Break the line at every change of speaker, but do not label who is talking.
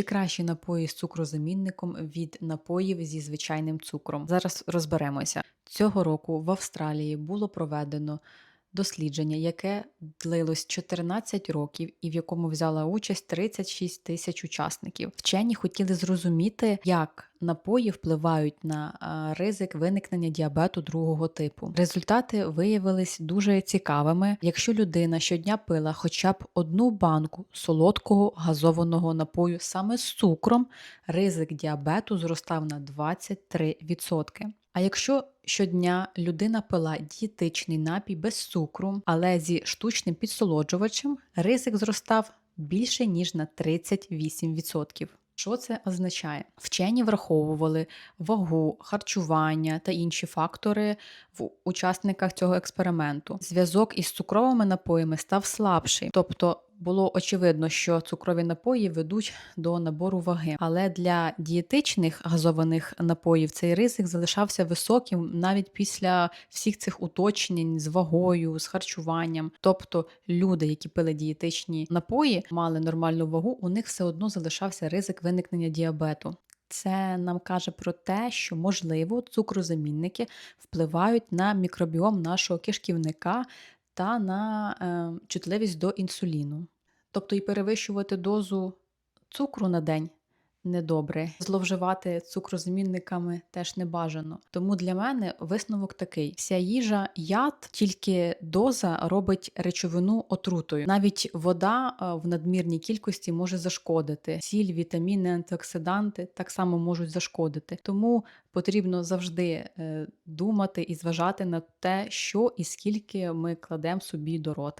Чи кращі напої з цукрозамінником від напоїв зі звичайним цукром? Зараз розберемося. Цього року в Австралії було проведено дослідження, яке длилось 14 років і в якому взяла участь 36 тисяч учасників. Вчені хотіли зрозуміти, як напої впливають на ризик виникнення діабету другого типу. Результати виявились дуже цікавими. Якщо людина щодня пила хоча б одну банку солодкого газованого напою саме з цукром, ризик діабету зростав на 23%. А якщо щодня людина пила дієтичний напій без цукру, але зі штучним підсолоджувачем, ризик зростав більше ніж на 38%. Що це означає? Вчені враховували вагу, харчування та інші фактори в учасниках цього експерименту. Зв'язок із цукровими напоями став слабший, тобто було очевидно, що цукрові напої ведуть до набору ваги. Але для дієтичних газованих напоїв цей ризик залишався високим навіть після всіх цих уточнень з вагою, з харчуванням. Тобто люди, які пили дієтичні напої, мали нормальну вагу, у них все одно залишався ризик виникнення діабету. Це нам каже про те, що можливо цукрозамінники впливають на мікробіом нашого кишківника та на е, чутливість до інсуліну. Тобто і перевищувати дозу цукру на день недобре, зловживати цукрозамінниками теж не бажано. Тому для мене висновок такий: вся їжа яд, тільки доза робить речовину отрутою. Навіть вода е, в надмірній кількості може зашкодити. Сіль, вітаміни, антиоксиданти так само можуть зашкодити. Тому потрібно завжди е, думати і зважати на те, що і скільки ми кладемо собі до рота.